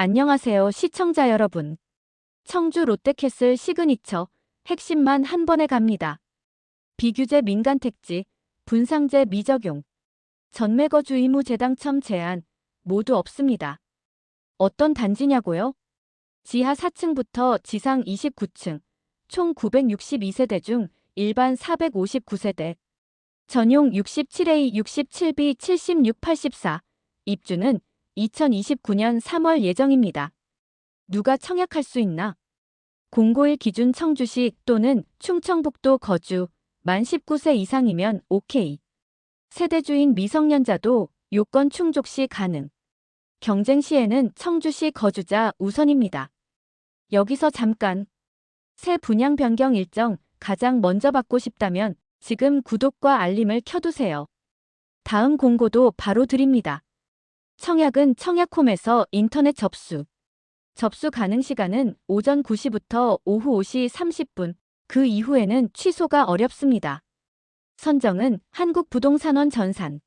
안녕하세요 시청자 여러분. 청주 롯데캐슬 시그니처 핵심만 한 번에 갑니다. 비규제 민간택지, 분상제 미적용, 전매거주 의무 재당첨 제한 모두 없습니다. 어떤 단지냐고요? 지하 4층부터 지상 29층, 총 962세대 중 일반 459세대, 전용 67A, 67B, 76, 84, 입주는 2029년 3월 예정입니다. 누가 청약할 수 있나? 051 기준 청주시 또는 충청북도 거주 만 19세 이상이면 OK. 세대주인 미성년자도 요건 충족 시 가능. 경쟁 시에는 청주시 거주자 우선입니다. 여기서 잠깐. 새 분양 변경 일정 가장 먼저 받고 싶다면 지금 구독과 알림을 켜두세요. 다음 공고도 바로 드립니다. 청약은 청약홈에서 인터넷 접수. 접수 가능 시간은 오전 9시부터 오후 5시 30분. 그 이후에는 취소가 어렵습니다. 선정은 한국부동산원 전산.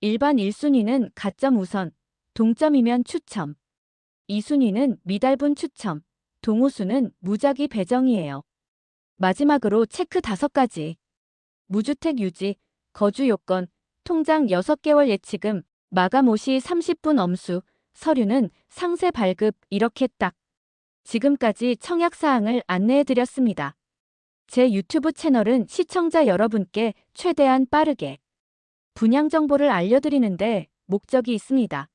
일반 1순위는 가점 우선, 동점이면 추첨. 2순위는 미달분 추첨, 동호수는 무작위 배정이에요. 마지막으로 체크 5가지. 무주택 유지, 거주 요건, 통장 6개월 예치금, 마감 5시 30분 엄수, 서류는 상세 발급 이렇게 딱. 지금까지 청약 사항을 안내해 드렸습니다. 제 유튜브 채널은 시청자 여러분께 최대한 빠르게 분양 정보를 알려드리는데 목적이 있습니다.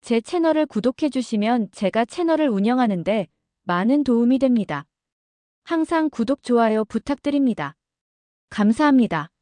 제 채널을 구독해 주시면 제가 채널을 운영하는데 많은 도움이 됩니다. 항상 구독, 좋아요 부탁드립니다. 감사합니다.